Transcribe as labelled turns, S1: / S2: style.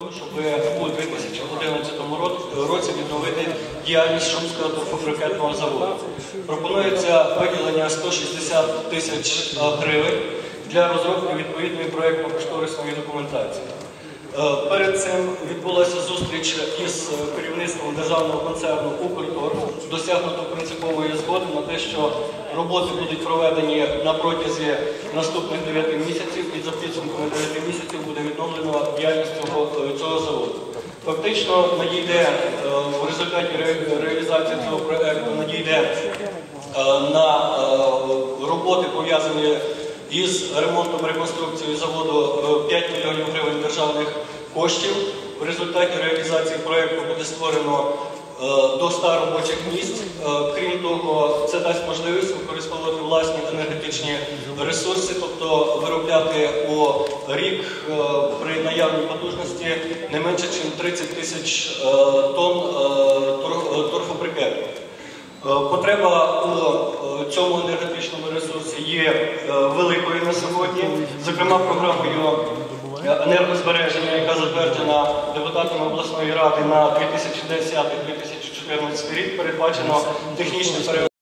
S1: щоб у 2011 році відновити діяльність Шумського торфобрикетного заводу. Пропонується виділення 160 тисяч е, гривень для розробки відповідної проєктно-кошторисної документації. Е, Перед цим відбулася зустріч із керівництвом державного концерну «Укрторф». Досягнуто принципової згоди на те, що роботи будуть проведені на протязі наступних 9 місяців, і за підсумками 9 місяців буде відновлено діяльність цього, е, цього заводу. Фактично надійде е, в результаті ре- реалізації цього проекту надійде е, на роботи пов'язані із ремонтом реконструкцією заводу е, 5 мільйонів гривень державних коштів. В результаті реалізації проекту буде створено до 100 робочих місць. Крім того, це дасть можливість власні енергетичні ресурси, тобто виробляти у рік е, при наявній потужності не менше, ніж 30 тисяч е, тонн е, тор- торфобрикету. Е, Потреба у цьому енергетичному ресурсі є великою на сьогодні. Зокрема, програмою енергозбереження, яка затверджена депутатами обласної ради на 2010-2014 рік, передбачено технічне пере-